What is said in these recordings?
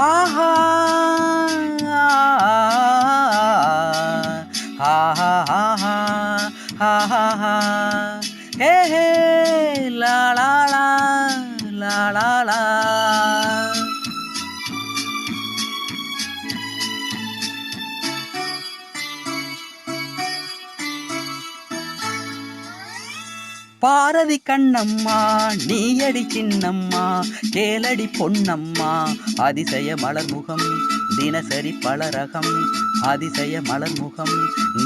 ha ha. Bharathi Kannamma நீயடி சின்னம்மா கேலடி பொன்னம்மா அதிசய மலர்முகம் தினசரி பலரகம் அதிசய மலர்முகம்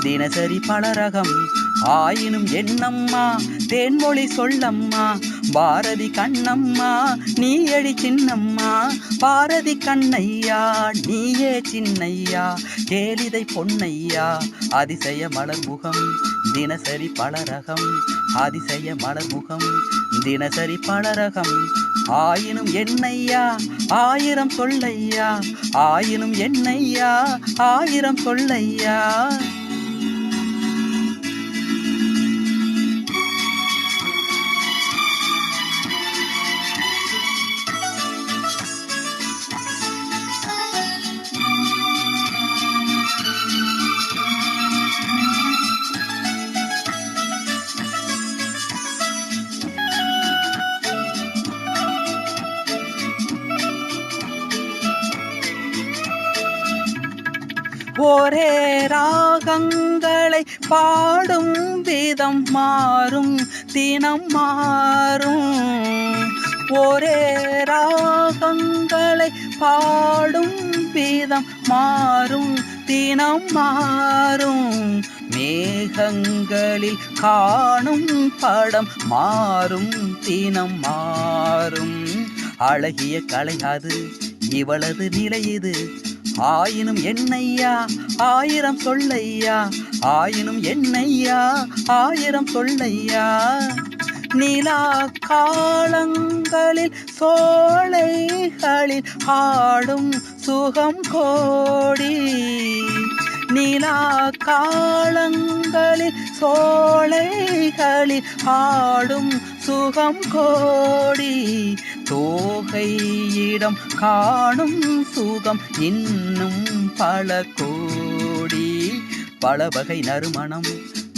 தினசரி பலரகம். ஆயினும் என்னம்மா தேன்மொழி சொல்லம்மா பாரதி கண்ணம்மா நீயடி சின்னம்மா பாரதி கண்ணையா? நீயே சின்னையா? கேளிதை பொன்னையா? அதிசய மலர்முகம் தினசரி பலரகம். அதிசய மலர்முகம் தினசரி பலரகம். ஆயினும் என்னையா? ஆயிரம் சொல்லையா? ஆயினும் என்னையா? ஆயிரம் சொல்லையா? ஒரே ராகங்களை பாடும் விதம் மாறும் தினம் மாறும். ஒரே ராகங்களை பாடும் விதம் மாறும் தினம் மாறும். மேகங்களில் காணும் படம் மாறும் தினம் மாறும். அழகிய கலை அது இவளது நிலை இது. ஆயினும் என்னையா? ஆயிரம் சொல்லையா? ஆயினும் என்னையா? ஆயிரம் சொல்லையா? நிலா காலங்களில் சோலைகளில் ஆடும் சுகம் கோடி. நிலா காலங்களில் சோலைகளில் ஆடும் சுகம் கோடி தோகையிடம் காணும் சுகம் இன்னும் பல கோடி. பல வகை நறுமணம்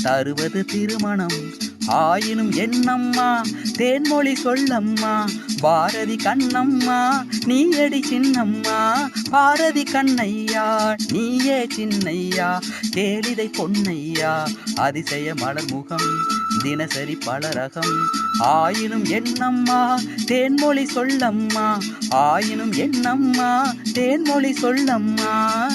தருவது திருமணம். ஆயினும் என்னம்மா? தேன்மொழி சொல்லம்மா. பாரதி கண்ணம்மா நீயடி சின்னம்மா. பாரதி கண்ணையா நீயே சின்னையா. கேளிதை பொன்னையா அதிசய மலர்முகம் தினசரி பலரகம். ஆயினும் என்னம்மா? தேன்மொழி சொல்லம்மா. ஆயினும் என்னம்மா? தேன்மொழி சொல்லம்மா.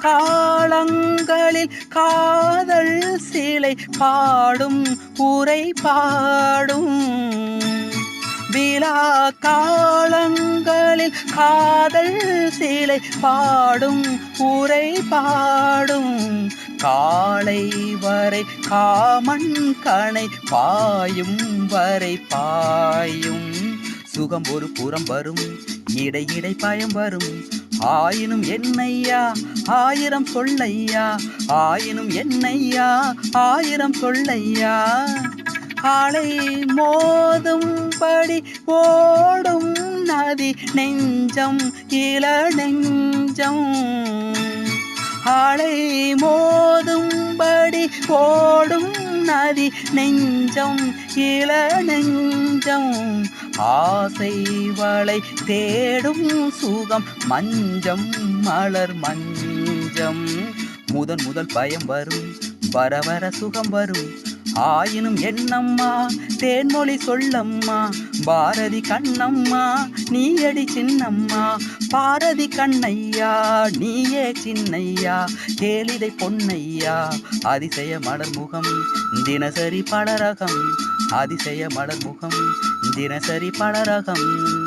காலங்களில் காதல் சிலை பாடும் உரை பாடும். விழா காலங்களில் காதல் சிலை பாடும் உரை பாடும். காலை வரை காமன் கணை பாயும் வரை பாயும். சுகம் ஒரு புறம் வரும் இடை இடை பயம் வரும். ஆயினும் என்னையா? ஆயிரம் சொல்லையா? ஆயினும் என்னையா? ஆயிரம் சொல்லையா? ஆளை மோதும்படி ஓடும் நதி நெஞ்சம் இள நெஞ்சம். ஆளை மோதும்படி ஓடும் நதி நெஞ்சம் இள நெஞ்சம். ஆசை வளை தேடும் சுகம் மஞ்சம் மலர் மஞ்சம். முதன் முதல் பயம் வரும் வர வர சுகம் வரும். ஆயினும் என்னம்மா? தேன்மொழி சொல்லம்மா. பாரதி கண்ணம்மா நீயடி சின்னம்மா. பாரதி கண்ணையா? நீயே சின்னையா? கேளிதை பொன்னையா? அதிசய மலர்முகம் தினசரி பலரகம். அதிசய மலர்முகம் தினசரி பலரகம்.